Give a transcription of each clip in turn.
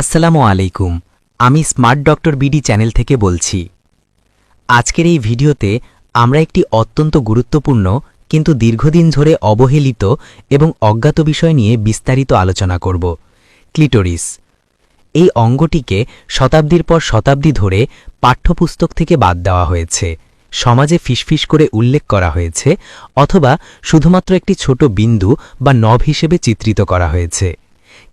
আসসালামু আলাইকুম। আমি স্মার্ট ডক্টর বিডি চ্যানেল থেকে বলছি। আজকের এই ভিডিওতে আমরা একটি অত্যন্ত গুরুত্বপূর্ণ কিন্তু দীর্ঘদিন ধরে অবহেলিত এবং অজ্ঞাত বিষয় নিয়ে বিস্তারিত আলোচনা করব, ক্লিটোরিস। এই অঙ্গটিকে শতাব্দীর পর শতাব্দী ধরে পাঠ্যপুস্তক থেকে বাদ দেওয়া হয়েছে। সমাজে ফিসফিস করে উল্লেখ করা হয়েছে অথবা শুধুমাত্র একটি ছোট বিন্দু বা নভ হিসেবে চিত্রিত করা হয়েছে।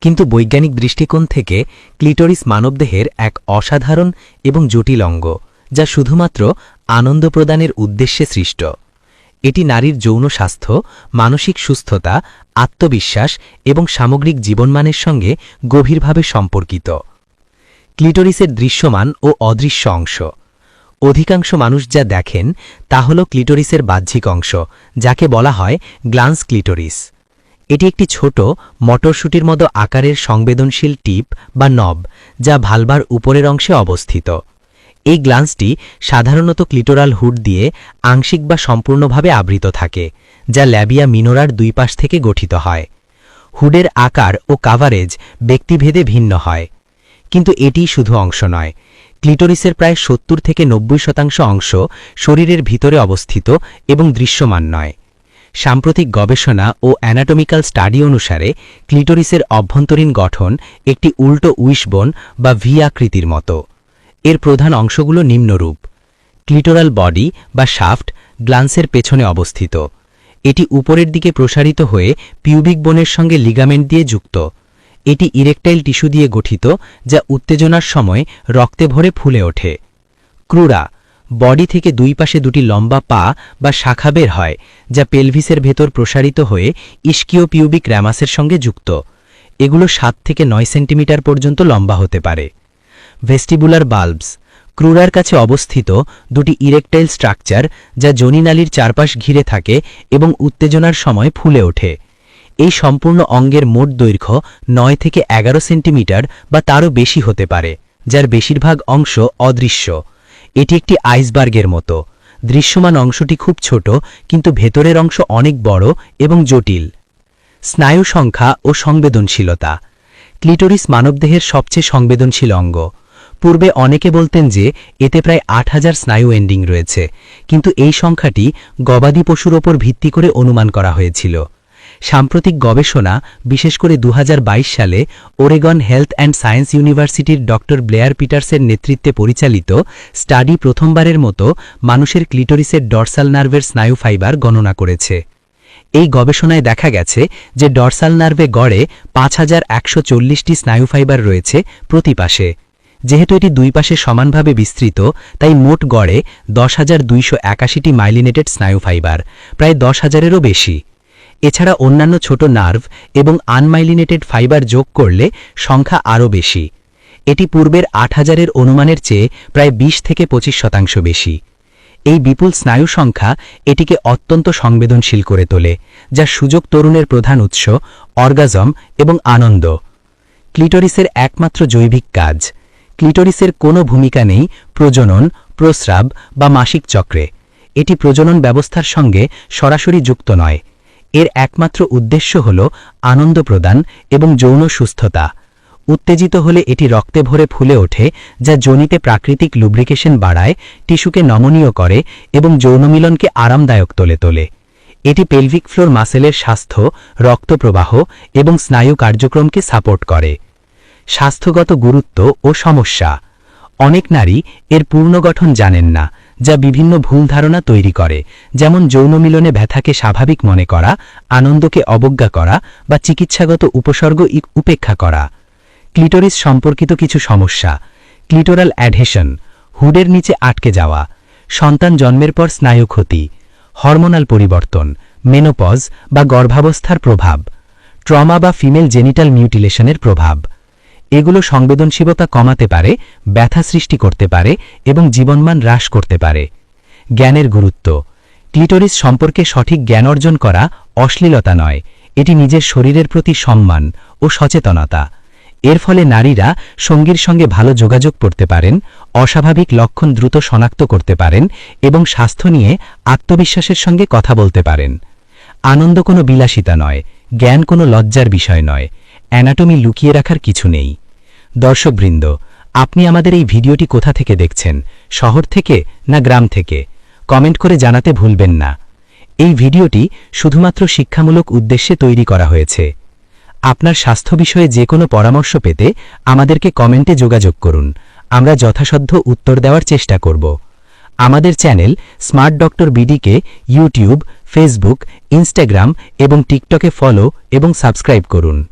কিন্তু বৈজ্ঞানিক দৃষ্টিকোণ থেকে ক্লিটোরিস মানবদেহের এক অসাধারণ এবং জটিল অঙ্গ, যা শুধুমাত্র আনন্দ প্রদানের উদ্দেশ্যে সৃষ্ট। এটি নারীর যৌন স্বাস্থ্য, মানসিক সুস্থতা, আত্মবিশ্বাস এবং সামগ্রিক জীবনমানের সঙ্গে গভীরভাবে সম্পর্কিত। ক্লিটোরিসের দৃশ্যমান ও অদৃশ্য অংশ। অধিকাংশ মানুষ যা দেখেন তা হল ক্লিটোরিসের বাহ্যিক অংশ, যাকে বলা হয় গ্লান্স ক্লিটোরিস। এটি একটি ছোট মটরশুটির মতো আকারের সংবেদনশীল টিপ বা নব যা ভালবার উপরের অংশে অবস্থিত। এই গ্লান্সটি সাধারণত ক্লিটোরাল হুড দিয়ে আংশিক বা সম্পূর্ণভাবে আবৃত থাকে, যা ল্যাবিয়া মিনোরার দুই পাশ থেকে গঠিত হয়। হুডের আকার ও কাভারেজ ব্যক্তিভেদে ভিন্ন হয়, কিন্তু এটিই শুধু অংশ নয়। ক্লিটোরিসের প্রায় সত্তর থেকে নব্বই শতাংশ অংশ শরীরের ভিতরে অবস্থিত এবং দৃশ্যমান নয়। সাম্প্রতিক গবেষণা ও অ্যানাটমিক্যাল স্টাডি অনুসারে ক্লিটোরিসের অভ্যন্তরীণ গঠন একটি উল্টো উইশবন বা ভি আকৃতির মতো। এর প্রধান অংশগুলো নিম্নরূপ। ক্লিটোরাল বডি বা শাফট গ্লান্সের পেছনে অবস্থিত। এটি উপরের দিকে প্রসারিত হয়ে পিউবিক বোনের সঙ্গে লিগামেন্ট দিয়ে যুক্ত। এটি ইরেকটাইল টিস্যু দিয়ে গঠিত, যা উত্তেজনার সময় রক্তে ভরে ফুলে ওঠে। ক্রুরা বডি থেকে দুই পাশে দুটি লম্বা পা বা শাখা বের হয়, যা পেলভিসের ভেতর প্রসারিত হয়ে ইস্কিও পিউবিক র্যামাসের সঙ্গে যুক্ত। এগুলো সাত থেকে নয় সেন্টিমিটার পর্যন্ত লম্বা হতে পারে। ভেস্টিবুলার বাল্বস ক্রুরার কাছে অবস্থিত দুটি ইরেকটাইল স্ট্রাকচার যা জনিনালির চারপাশ ঘিরে থাকে এবং উত্তেজনার সময় ফুলে ওঠে। এই সম্পূর্ণ অঙ্গের মোট দৈর্ঘ্য নয় থেকে এগারো সেন্টিমিটার বা তারও বেশি হতে পারে, যার বেশিরভাগ অংশ অদৃশ্য। এটি একটি আইসবার্গের মতো। দৃশ্যমান অংশটি খুব ছোট, কিন্তু ভেতরের অংশ অনেক বড় এবং জটিল। স্নায়ু সংখ্যা ও সংবেদনশীলতা। ক্লিটোরিস মানবদেহের সবচেয়ে সংবেদনশীল অঙ্গ। পূর্বে অনেকে বলতেন যে, এতে প্রায় আট হাজার স্নায়ু এন্ডিং রয়েছে, কিন্তু এই সংখ্যাটি গবাদি পশুর ওপর ভিত্তি করে অনুমান করা হয়েছিল। সাম্প্রতিক গবেষণা, বিশেষ করে দু হাজার বাইশ সালে ওরেগন হেলথ অ্যান্ড সায়েন্স ইউনিভার্সিটির ড ব্লেয়ার পিটার্সের নেতৃত্বে পরিচালিত স্টাডি প্রথমবারের মতো মানুষের ক্লিটোরিসের ডরসাল নার্ভের স্নায়ু ফাইবার গণনা করেছে। এই গবেষণায় দেখা গেছে যে ডরসাল নার্ভে গড়ে পাঁচ হাজার চল্লিশটি স্নায়ু ফাইবার রয়েছে প্রতি পাশে। যেহেতু এটি দুই পাশে সমানভাবে বিস্তৃত, তাই মোট গড়ে দশ হাজার দুইশো একাশিটি মাইলিনেটেড স্নায়ু ফাইবার, প্রায় দশ হাজারেরও বেশি। এছাড়া অন্যান্য ছোট নার্ভ এবং আনমাইলিনেটেড ফাইবার যোগ করলে সংখ্যা আরও বেশি। এটি পূর্বের আট হাজারের অনুমানের চেয়ে প্রায় ২০ থেকে ২৫ শতাংশ বেশি। এই বিপুল স্নায়ু সংখ্যা এটিকে অত্যন্ত সংবেদনশীল করে তোলে, যা সুযোগ তরুণের প্রধান উৎস, অর্গাজম এবং আনন্দ। ক্লিটোরিসের একমাত্র জৈবিক কাজ। ক্লিটোরিসের কোনো ভূমিকা নেই প্রজনন, প্রস্রাব বা মাসিক চক্রে। এটি প্রজনন ব্যবস্থার সঙ্গে সরাসরি যুক্ত নয়। এর একমাত্র উদ্দেশ্য হল আনন্দ প্রদান এবং যৌন সুস্থতা। উত্তেজিত হলে এটি রক্তে ভরে ফুলে ওঠে, যা জনিতে প্রাকৃতিক লুব্রিকেশন বাড়ায়, টিস্যুকে নমনীয় করে এবং যৌনমিলনকে আরামদায়ক তোলে তোলে। এটি পেলভিক ফ্লোর মাসেলের স্বাস্থ্য, রক্তপ্রবাহ এবং স্নায়ু কার্যক্রমকে সাপোর্ট করে। স্বাস্থ্যগত গুরুত্ব ও সমস্যা। অনেক নারী এর পূর্ণ গঠন জানেন না যা বিভিন্ন ভুল ধারণা তৈরি করে, যেমন যৌন মিলনে ব্যথাকে স্বাভাবিক মনে করা, আনন্দকে অবজ্ঞা করা বা চিকিৎসাগত উপসর্গ উপেক্ষা করা। ক্লিটোরিস সম্পর্কিত কিছু সমস্যা। ক্লিটোরাল অ্যাডহেশন, হুডের নিচে আটকে যাওয়া, সন্তান জন্মের পর স্নায়ু ক্ষতি, হরমোনাল পরিবর্তন, মেনোপজ বা গর্ভাবস্থার প্রভাব, ট্রমা বা ফিমেল জেনিটাল মিউটিলেশনের প্রভাব। এগুলো সংবেদনশীলতা কমাতে পারে, ব্যথা সৃষ্টি করতে পারে এবং জীবনমান হ্রাস করতে পারে। জ্ঞানের গুরুত্ব। ক্লিটোরিস সম্পর্কে সঠিক জ্ঞান অর্জন করা অশ্লীলতা নয়। এটি নিজের শরীরের প্রতি সম্মান ও সচেতনতা। এর ফলে নারীরা সঙ্গীর সঙ্গে ভালো যোগাযোগ করতে পারেন, অস্বাভাবিক লক্ষণ দ্রুত শনাক্ত করতে পারেন এবং স্বাস্থ্য নিয়ে আত্মবিশ্বাসের সঙ্গে কথা বলতে পারেন। আনন্দ কোনো বিলাসিতা নয়, জ্ঞান কোনো লজ্জার বিষয় নয়। অ্যানাটমি লুকিয়ে রাখার কিছু নেই। দর্শকবৃন্দ, আপনি আমাদের এই ভিডিওটি কোথা থেকে দেখছেন? শহর থেকে না গ্রাম থেকে? কমেন্ট করে জানাতে ভুলবেন না। এই ভিডিওটি শুধুমাত্র শিক্ষামূলক উদ্দেশ্যে তৈরি করা হয়েছে। আপনার স্বাস্থ্য বিষয়ে যে কোনো পরামর্শ পেতে আমাদেরকে কমেন্টে যোগাযোগ করুন। আমরা যথাসাধ্য উত্তর দেওয়ার চেষ্টা করব। আমাদের চ্যানেল স্মার্ট ডক্টর বিডিকে ইউটিউব, ফেসবুক, ইনস্টাগ্রাম এবং টিকটকে ফলো এবং সাবস্ক্রাইব করুন।